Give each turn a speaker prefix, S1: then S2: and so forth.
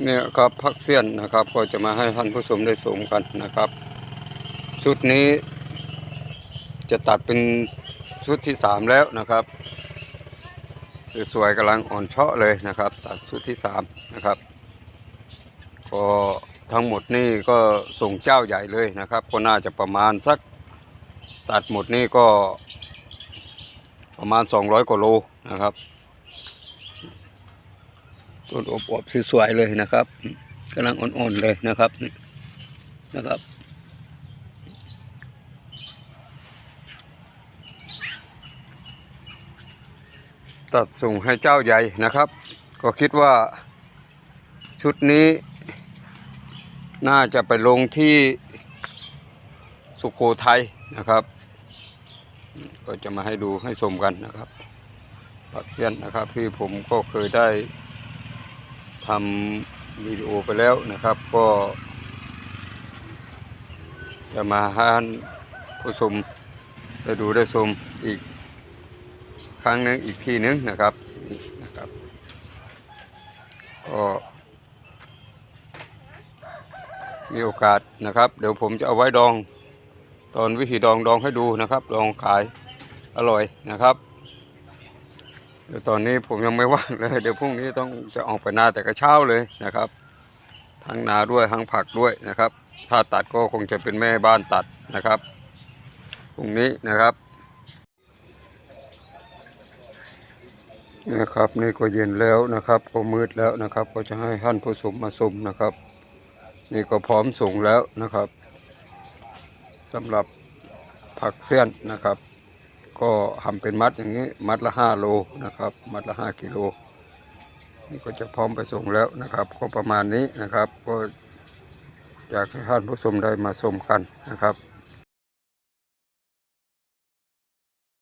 S1: เนี่ยครับพักเสี้ยนนะครับก็จะมาให้ท่านผู้ชมได้ชมกันนะครับ ชุดนี้จะตัดเป็นชุดที่สามแล้วนะครับสวยๆกำลังอ่อนเชาะเลยนะครับ ตัดชุดที่สามนะครับก็ทั้งหมดนี่ก็ส่งเจ้าใหญ่เลยนะครับ ก็น่าจะประมาณสักตัดหมดนี่ก็ประมาณ 200กว่าโลนะครับ ต้นอบๆสวยๆเลยนะครับกำลังอ่อนๆเลยนะครับนะครับ ตัดส่งให้เจ้าใหญ่นะครับ ก็คิดว่าชุดนี้ น่าจะไปลงที่สุโขทัยนะครับ ก็จะมาให้ดูให้ชมกันนะครับปักเซียนนะครับที่ผมก็เคยได้ำวิดีโอไปแล้วนะครับ ก็ จะมาให้ท่านผู้ชมได้ดูได้ชมอีกครั้งหนึงอีกทีหนึงนะครับนี่นะครับก็มีโอกาสนะครับ เดี๋ยวผมจะเอาไว้ดอง ตอนวิธีดองดองให้ดูนะครับ ดองขายอร่อยนะครับ เดี๋ยวตอนนี้ผมยังไม่ว่างเลย เดี๋ยวพรุ่งนี้ต้องจะออกไปนาแต่กระเช้าเลยนะครับ ทั้งนาด้วยทั้งผักด้วยนะครับ ถ้าตัดก็คงจะเป็นแม่บ้านตัดนะครับพรุ่งนี้นะครับนะครับนี่ก็เย็นแล้วนะครับ ก็มืดแล้วนะครับ ก็จะให้ท่านผู้ชมมาชมนะครับ นี่ก็พร้อมส่งแล้วนะครับสำหรับผักเสี้ยนนะครับ ก็ทำเป็นมัดอย่างนี้ มัดละห้าโลนะครับ มัดละห้ากิโลนี่ก็จะพร้อมไปส่งแล้วนะครับ ก็ประมาณนี้นะครับ ก็อยากให้ท่านผู้ชมได้มาชมกันนะครับ